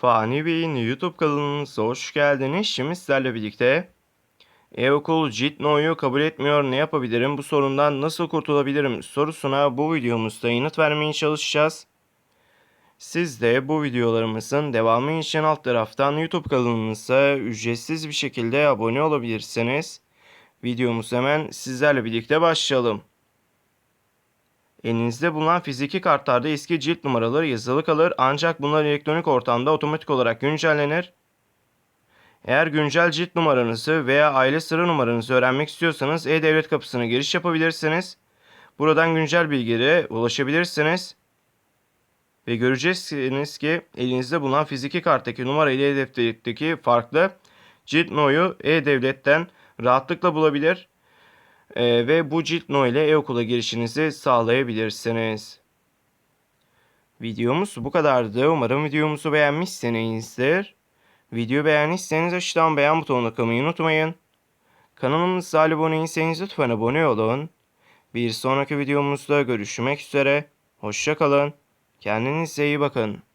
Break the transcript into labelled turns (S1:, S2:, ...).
S1: Fani Bey'in YouTube kanalınıza hoş geldiniz. Şimdi sizlerle birlikte e-okul Jitno'yu kabul etmiyor ne yapabilirim bu sorundan nasıl kurtulabilirim sorusuna bu videomuzda yanıt vermeye çalışacağız. Siz de bu videolarımızın devamı için alt taraftan YouTube kanalımıza ücretsiz bir şekilde abone olabilirsiniz. Videomuz hemen sizlerle birlikte başlayalım. Elinizde bulunan fiziki kartlarda eski cilt numaraları yazılı kalır ancak bunlar elektronik ortamda otomatik olarak güncellenir. Eğer güncel cilt numaranızı veya aile sıra numaranızı öğrenmek istiyorsanız e-devlet kapısına giriş yapabilirsiniz. Buradan güncel bilgilere ulaşabilirsiniz. Ve göreceksiniz ki elinizde bulunan fiziki karttaki numara ile e-devletteki farklı cilt noyu e-devletten rahatlıkla bulabilir Ee, ve bu cilt no ile e-okula girişinizi sağlayabilirsiniz. Videomuz bu kadardı. Umarım videomuzu beğenmişsinizdir. Video beğendiyseniz aşağıdan beğen butonuna tıklamayı unutmayın. Kanalımıza abone değilseniz lütfen abone olun. Bir sonraki videomuzda görüşmek üzere. Hoşçakalın. Kendinize iyi bakın.